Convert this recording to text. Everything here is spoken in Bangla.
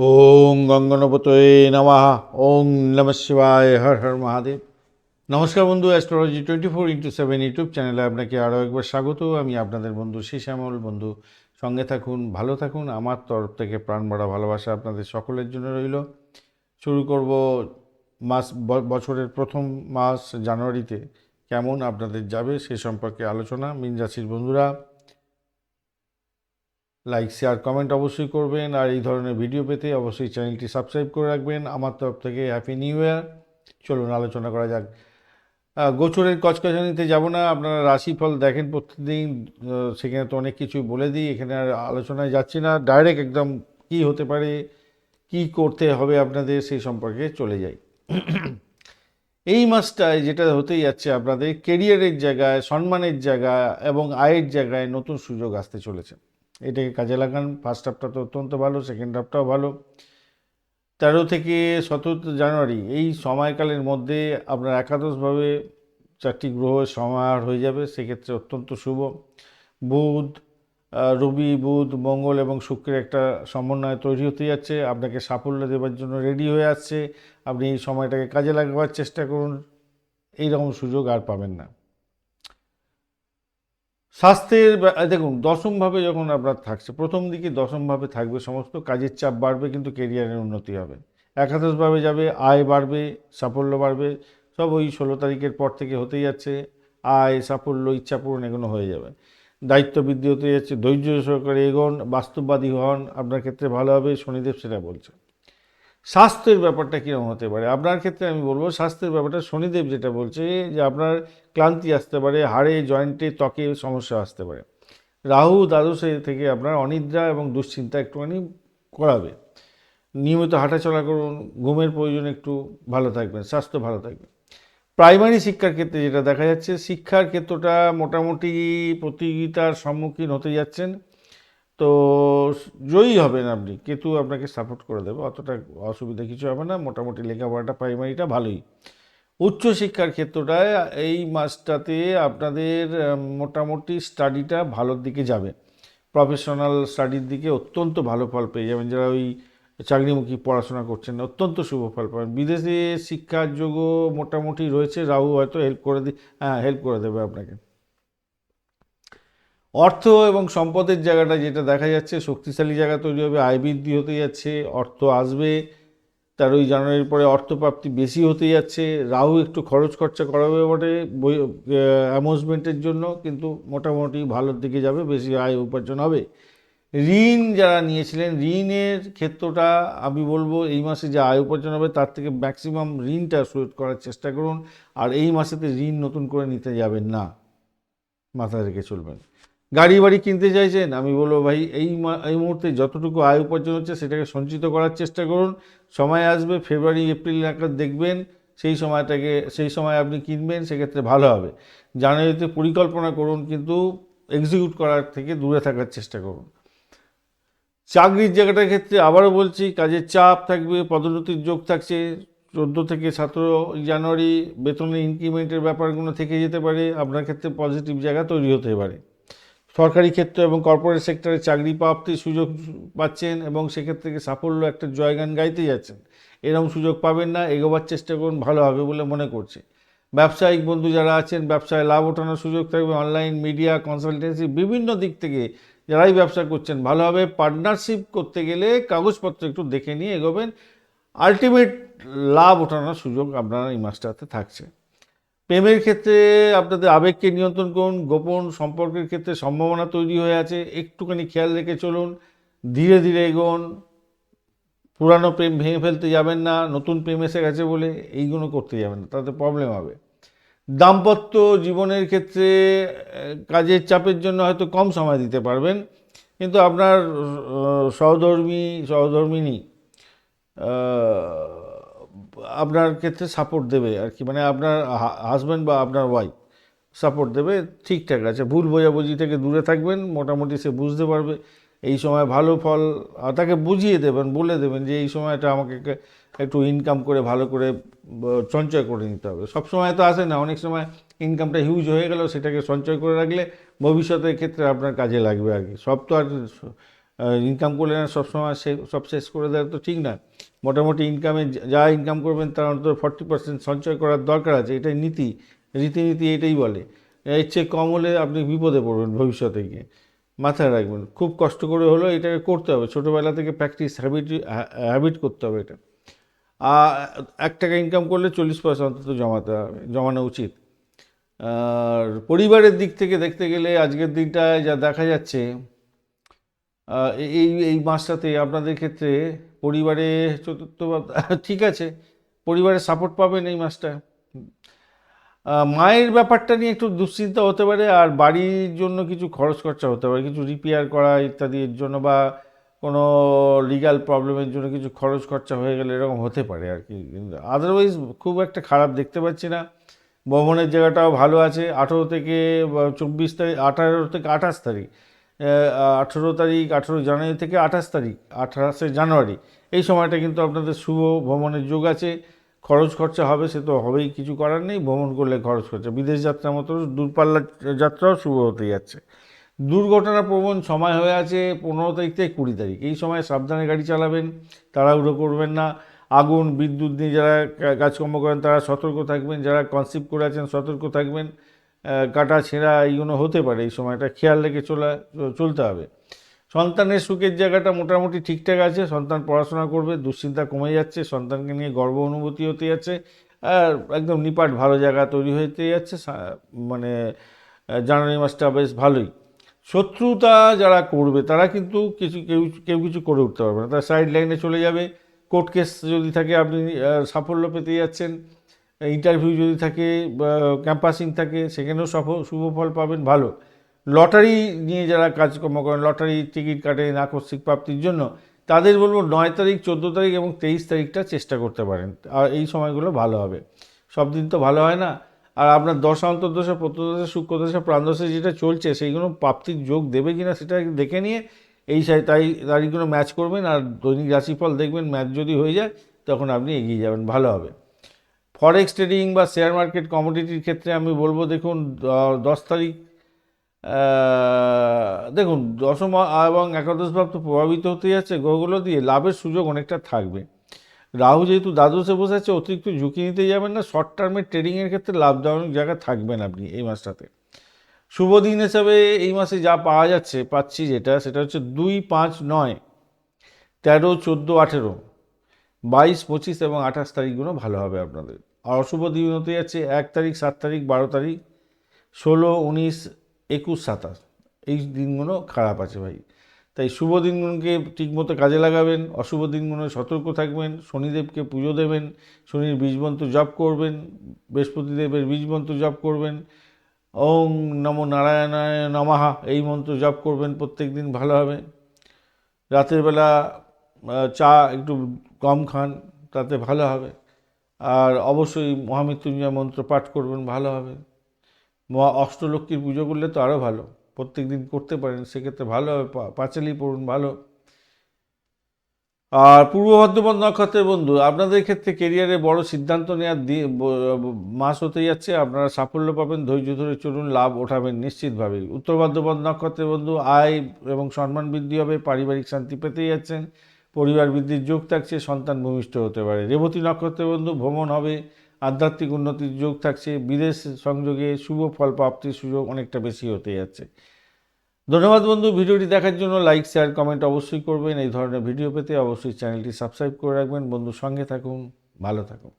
ওং গঙ্গনপতয়ে নমঃ। ওং নম শিবায়। হর হর মহাদেব। নমস্কার বন্ধু astrology twenty four into seven YouTube চ্যানেলে আপনাকে আরও একবার স্বাগত। আমি আপনাদের বন্ধু শ্যামল বন্ধু, সঙ্গে থাকুন, ভালো থাকুন। আমার তরফ থেকে প্রাণ ভরা ভালোবাসা আপনাদের সকলের জন্য রইল। শুরু করব মাস বছরের প্রথম মাস জানুয়ারিতে। কেমন আপনাদের যাবে সে সম্পর্কে আলোচনা। মিন রাশির বন্ধুরা লাইক শেয়ার কমেন্ট অবশ্যই করবেন। আর এই ধরনের ভিডিও পেতে অবশ্যই চ্যানেলটি সাবস্ক্রাইব করে রাখবেন। আমার তরফ থেকে হ্যাপি নিউ ইয়ার চলুন, আলোচনা করা যাক। গোচরের কচকচানিতে যাব না। আপনারা রাশিফল দেখেন প্রতিদিন। সেখানে তো অনেক কিছু বলে দিই। এখানে আর আলোচনায় যাচ্ছি না। ডাইরেক্ট একদম কি হতে পারে, কি করতে হবে আপনাদের সেই সম্পর্কে চলে যাই। এই মাসটায় যেটা হতেই যাচ্ছে আপনাদের কেরিয়ারের জায়গায়, সম্মানের জায়গা এবং আয়ের জায়গায় নতুন সুযোগ আসতে চলেছে। এটাকে কাজে লাগান। ফার্স্ট হাফটা তো অত্যন্ত ভালো সেকেন্ড হাফটাও ভালো। তেরো থেকে সতেরো জানুয়ারি, এই সময়কালের মধ্যে আপনার একাদশভাবে চারটি গ্রহ সমাহার হয়ে যাবে, সেক্ষেত্রে অত্যন্ত শুভ। বুধ রবি, বুধ, মঙ্গল এবং শুক্রের একটা সমন্বয় তৈরি হতে যাচ্ছে। আপনাকে সাফল্য দেওয়ার জন্য রেডি হয়ে আসছে। আপনি এই সময়টাকে কাজে লাগাবার চেষ্টা করুন। এই রকম সুযোগ আর পাবেন না। স্বাস্থ্যের দেখুন, দশমভাবে যখন আপনার থাকছে, প্রথম দিকে দশমভাবে থাকবে সমস্ত, কাজের চাপ বাড়বে, কিন্তু কেরিয়ারের উন্নতি হবে। একাদশভাবে যাবে, আয় বাড়বে, সাফল্য বাড়বে, সব ওই ষোলো তারিখের পর থেকে হতেই যাচ্ছে, আয়, সাফল্য, ইচ্ছা পূরণ এগুলো হয়ে যাবে। দায়িত্ব বৃদ্ধি হতে যাচ্ছে, ধৈর্য সহকারে এগোন, বাস্তববাদী হন, আপনার ক্ষেত্রে ভালো হবে, শনিদেব সেটা বলছে স্বাস্থ্যের ব্যাপারটা কীরকম হতে পারে? আপনার ক্ষেত্রে আমি বলব, স্বাস্থ্যের ব্যাপারটা শনিদেব যেটা বলছে যে আপনার ক্লান্তি আসতে পারে, হাড়ে, জয়েন্টে ত্বকে সমস্যা আসতে পারে। রাহু, দ্বাদশে থেকে আপনার অনিদ্রা এবং দুশ্চিন্তা একটুখানি করাবে। নিয়মিত হাঁটাচলা করুন, ঘুমের প্রয়োজন একটু ভালো থাকবেন, স্বাস্থ্য ভালো থাকবে। প্রাইমারি শিক্ষার ক্ষেত্রে যেটা দেখা যাচ্ছে, শিক্ষার ক্ষেত্রটা মোটামুটি প্রতিযোগিতার সম্মুখীন হতে যাচ্ছেন। তো জয়ী হবেন আপনি কেতু আপনাকে সাপোর্ট করে দেবে, অতটা অসুবিধা কিছু হবে না, মোটামুটি লেখাপড়াটা প্রাইমারিটা ভালোই। উচ্চশিক্ষার ক্ষেত্রটায় এই মাসটাতে আপনাদের মোটামুটি স্টাডিটা ভালোর দিকে যাবে। প্রফেশনাল স্টাডির দিকে অত্যন্ত ভালো ফল পেয়ে যাবেন, যারা ওই চাকরিমুখী পড়াশোনা করছেন, অত্যন্ত শুভ ফল পাবেন। বিদেশে শিক্ষার যোগও মোটামুটি রয়েছে, রাহু হয়তো হেল্প করে দি হ্যাঁ হেল্প করে দেবে আপনাকে। অর্থ এবং সম্পদের জায়গাটা যেটা দেখা যাচ্ছে, শক্তিশালী জায়গা তৈরি হবে, আয় বৃদ্ধি হতে যাচ্ছে, অর্থ আসবে, তেরোই জানুয়ারির পরে অর্থপ্রাপ্তি বেশি হতে যাচ্ছে, রাহু একটু খরচ খরচা করাবে বটে অ্যামোজমেন্টের জন্য, কিন্তু মোটামুটি ভালোর দিকে যাবে, বেশি আয় উপার্জন হবে। ঋণ যারা নিয়েছিলেন, ঋণের ক্ষেত্রটা আমি বলব, এই মাসে যে আয় উপার্জন হবে, তার থেকে ম্যাক্সিমাম ঋণটা শোধ করার চেষ্টা করুন, আর এই মাসেতে ঋণ নতুন করে নিতে যাবেন না। মাথায় রেখে চলবেন। গাড়ি বাড়ি কিনতে চাইছেন, আমি বলব ভাই, এই এই মুহূর্তে যতটুকু আয় উপার্জন হচ্ছে সেটাকে সঞ্চিত করার চেষ্টা করুন। সময় আসবে, ফেব্রুয়ারি, এপ্রিল নাগাদ দেখবেন, সেই সময়টাকে, সেই সময় আপনি কিনবেন, সেক্ষেত্রে ভালো হবে। জানুয়ারিতে পরিকল্পনা করুন, কিন্তু এক্সিকিউট করার থেকে দূরে থাকার চেষ্টা করুন। চাকরির জায়গাটার ক্ষেত্রে আবারও বলছি, কাজের চাপ থাকবে, পদোন্নতির যোগ থাকছে, চোদ্দ থেকে সতেরো জানুয়ারি, বেতনের ইনক্রিমেন্টের ব্যাপারগুলো থেকে যেতে পারে, আপনার ক্ষেত্রে পজিটিভ জায়গা তৈরি হতে পারে। সরকারি ক্ষেত্র এবং কর্পোরেট সেক্টরে চাকরি প্রাপ্তির সুযোগ পাচ্ছেন এবং সেক্ষেত্রে থেকে সাফল্য একটা জয়গান গাইতে যাচ্ছেন এরকম সুযোগ পাবেন না, এগোবার চেষ্টা করুন, ভালো হবে বলে মনে করছে। ব্যবসায়িক বন্ধু যারা আছেন, ব্যবসায় লাভ ওঠানোর সুযোগ থাকবে অনলাইন মিডিয়া কনসালটেন্সি বিভিন্ন দিক থেকে যারাই ব্যবসা করছেন ভালোভাবে পার্টনারশিপ করতে গেলে কাগজপত্র একটু দেখে নিয়ে এগোবেন। আলটিমেট লাভ ওঠানোর সুযোগ আপনার এই মাসটাতে থাকছে। প্রেমের ক্ষেত্রে আপনাদের আবেগকে নিয়ন্ত্রণ করুন, গোপন সম্পর্কের ক্ষেত্রে সম্ভাবনা তৈরি হয়ে আছে। একটুখানি খেয়াল রেখে চলুন, ধীরে ধীরে এগোন। পুরানো প্রেম ভেঙে ফেলতে যাবেন না, নতুন প্রেম এসে গেছে বলে এইগুলো করতে যাবেন না, তাতে প্রবলেম হবে। দাম্পত্য জীবনের ক্ষেত্রে কাজের চাপের জন্য হয়তো কম সময় দিতে পারবেন, কিন্তু আপনার সহধর্মী, সহধর্মিনী আপনার ক্ষেত্রে সাপোর্ট দেবে আর কি। মানে আপনার হাজব্যান্ড বা আপনার ওয়াইফ সাপোর্ট দেবে, ঠিকঠাক আছে। ভুল বোঝাবুঝি থেকে দূরে থাকবেন, মোটামুটি সে বুঝতে পারবে। এই সময় ভালো ফল তাকে বুঝিয়ে দেবেন, বলে দেবেন যে এই সময়টা আমাকে একটু ইনকাম করে ভালো করে সঞ্চয় করে নিতে হবে। সব সময় তো আসে না, অনেক সময় ইনকামটা হিউজ হয়ে গেল সেটাকে সঞ্চয় করে রাখলে ভবিষ্যতের ক্ষেত্রে আপনার কাজে লাগবে আর কি সব তো আর ইনকাম করলে না সবসময় সে, সব শেষ করে দেওয়া তো ঠিক না। মোটামুটি ইনকামে যা ইনকাম করবেন, তার অন্তত ফর্টি পার্সেন্ট সঞ্চয় করার দরকার আছে, এটাই নীতি। রীতিনীতি এটাই বলে। এর চেয়ে কম হলে আপনি বিপদে পড়বেন ভবিষ্যতে গিয়ে। মাথায় রাখবেন, খুব কষ্ট করে হলেও এটাকে করতে হবে। ছোটোবেলা থেকে প্র্যাকটিস হ্যাবিট হ্যাবিট করতে হবে এটা। আর এক টাকা ইনকাম করলে চল্লিশ পয়সা অন্তত জমাতে হবে, জমানো উচিত। আর পরিবারের দিক থেকে দেখতে গেলে আজকের দিনটায় যা দেখা যাচ্ছে এই এই মাসটাতে আপনাদের ক্ষেত্রে পরিবারে চতুর্থ ঠিক আছে, পরিবারের সাপোর্ট পাবেন এই মাসটা। মায়ের ব্যাপারটা নিয়ে একটু দুশ্চিন্তা হতে পারে, আর বাড়ির জন্য কিছু খরচ খরচা হতে পারে, কিছু রিপেয়ার করা ইত্যাদির জন্য বা কোনো লিগ্যাল প্রবলেমের জন্য কিছু খরচ খরচা হয়ে গেলে এরকম হতে পারে আর কি। আদারওয়াইজ খুব একটা খারাপ দেখতে পাচ্ছি না। ভ্রমণের জায়গাটাও ভালো আছে। আঠেরো থেকে চব্বিশ তারিখ, আঠারো থেকে আঠাশ তারিখ আঠেরো তারিখ, আঠেরো জানুয়ারি থেকে আঠাশ তারিখ, আঠাশে জানুয়ারি। এই সময়টা কিন্তু আপনাদের শুভ ভ্রমণের যোগ আছে। খরচ খরচা হবে, সে তো হবেই, কিছু করার নেই। ভ্রমণ করলে খরচ খরচা। বিদেশ যাত্রার মতো দূরপাল্লার যাত্রাও শুভ হতে যাচ্ছে। দুর্ঘটনা প্রবণ সময় হয়ে আছে পনেরো তারিখ থেকে কুড়ি তারিখ। এই সময় সাবধানে গাড়ি চালাবেন, তাড়াহুড়ো করবেন না। আগুন, বিদ্যুৎ নিয়ে যারা কাজকর্ম করেন, তারা সতর্ক থাকবেন। যারা কনসিভ করে আছেন, সতর্ক থাকবেন। কাটা ছেঁড়া এইগুলো হতে পারে, এই সময়টা খেয়াল রেখে চলা, চলতে হবে। সন্তানের সুখের জায়গাটা মোটামুটি ঠিকঠাক আছে, সন্তান পড়াশোনা করবে, দুশ্চিন্তা কমে যাচ্ছে, সন্তানকে নিয়ে গর্ব অনুভূতি হতে যাচ্ছে, আর একদম নিপাট ভালো জায়গা তৈরি হতে যাচ্ছে মানে জানুয়ারি মাসটা বেশ ভালোই। শত্রুতা যারা করবে, তারা কিন্তু কিছু, কেউ কেউ কিছু করে উঠতে পারবে না। তারা সাইড লাইনে চলে যাবে কোর্ট কেস যদি থাকে, আপনি সাফল্য পেতে যাচ্ছেন ইন্টারভিউ যদি থাকে ক্যাম্পাসিং থাকে, সেখানেও সফল শুভ ফল পাবেন, ভালো। লটারি নিয়ে যারা কাজকর্ম করেন, লটারি, টিকিট কাটেন আকস্মিক প্রাপ্তির জন্য, তাদের বলব নয় তারিখ, চোদ্দ তারিখ এবং তেইশ তারিখটা চেষ্টা করতে পারেন। আর এই সময়গুলো ভালো হবে। সব দিন তো ভালো হয় না। আর আপনার দশা, অন্তর্দশা, প্রত্যদশা শুক্রদশা প্রাণদশা যেটা চলছে, সেইগুলো প্রাপ্তির যোগ দেবে কিনা সেটা দেখে নিয়ে এই সাই- তাই তারিখগুলো ম্যাচ করবেন, আর দৈনিক রাশিফল দেখবেন ম্যাচ যদি হয়ে যায়, তখন আপনি এগিয়ে যাবেন, ভালো হবে। ফরেক্স ট্রেডিং বা শেয়ার মার্কেট কমোডিটির ক্ষেত্রে আমি বলব, দেখুন দশ তারিখ দেখুন, দশম এবং একাদশ ভাব তো প্রভাবিত হতে যাচ্ছে গ্রহগুলো দিয়ে লাভের সুযোগ অনেকটা থাকবে। রাহু যেহেতু দ্বাদশে বসে আছে, অতিরিক্ত ঝুঁকি নিতে যাবেন না। শর্ট টার্মের ট্রেডিংয়ের ক্ষেত্রে লাভজনক জায়গা থাকবেন আপনি এই মাসটাতে। শুভ দিন হিসাবে এই মাসে যা পাওয়া যাচ্ছে, পাচ্ছি যেটা, সেটা হচ্ছে দুই পাঁচ নয়, তেরো, চোদ্দ, আঠেরো। বাইশ, পঁচিশ এবং আঠাশ তারিখগুলো ভালো হবে আপনাদের। আর অশুভ দিন হতে যাচ্ছে এক তারিখ, সাত তারিখ, বারো তারিখ, ষোলো, উনিশ, একুশ, সাতাশ। এই দিনগুলো খারাপ আছে ভাই। তাই শুভ দিনগুলোকে ঠিকমতো কাজে লাগাবেন, অশুভ দিনগুলো সতর্ক থাকবেন, শনিদেবকে পুজো দেবেন, শনির বীজমন্ত্র জপ করবেন বৃহস্পতিদেবের বীজমন্ত্র জপ করবেন ওং নমো নারায়ণায় নমাহা এই মন্ত্র জপ করবেন, প্রত্যেক দিন ভালো হবে। রাতের বেলা চা একটু কম খান, তাতে ভালো হবে। আর অবশ্যই মহামৃত্যুঞ্জয় মন্ত্র পাঠ করবেন, ভালো হবে। মহা অষ্টলক্ষ্মীর পুজো করলে তো আরও ভালো। প্রত্যেক দিন করতে পারেন, সেক্ষেত্রে ভালো হবে। পাঁচালি পড়ুন, ভালো। আর পূর্ব বর্ধমান নক্ষত্রের বন্ধু, আপনাদের ক্ষেত্রে কেরিয়ারে বড় সিদ্ধান্ত নেওয়ার মাস হতে যাচ্ছে। আপনারা সাফল্য পাবেন, ধৈর্য ধরে চলুন, লাভ ওঠাবেন নিশ্চিতভাবেই উত্তর বর্ধমান নক্ষত্রের বন্ধু, আয় এবং সম্মান বৃদ্ধি হবে, পারিবারিক শান্তি পেতে যাচ্ছেন। পরিবার বৃদ্ধির যোগ থাকছে সন্তান ভূমিষ্ঠ হতে পারে। রেবতী নক্ষত্রের বন্ধু, ভ্রমণ হবে, আধ্যাত্মিক উন্নতির যোগ থাকছে, বিদেশ সংযোগে শুভ ফল প্রাপ্তির সুযোগ অনেকটা বেশি হতে যাচ্ছে। ধন্যবাদ বন্ধু, ভিডিওটি দেখার জন্য লাইক, শেয়ার, কমেন্ট অবশ্যই করবেন। এই ধরনের ভিডিও পেতে অবশ্যই চ্যানেলটি সাবস্ক্রাইব করে রাখবেন। বন্ধু সঙ্গে থাকুন, ভালো থাকুন।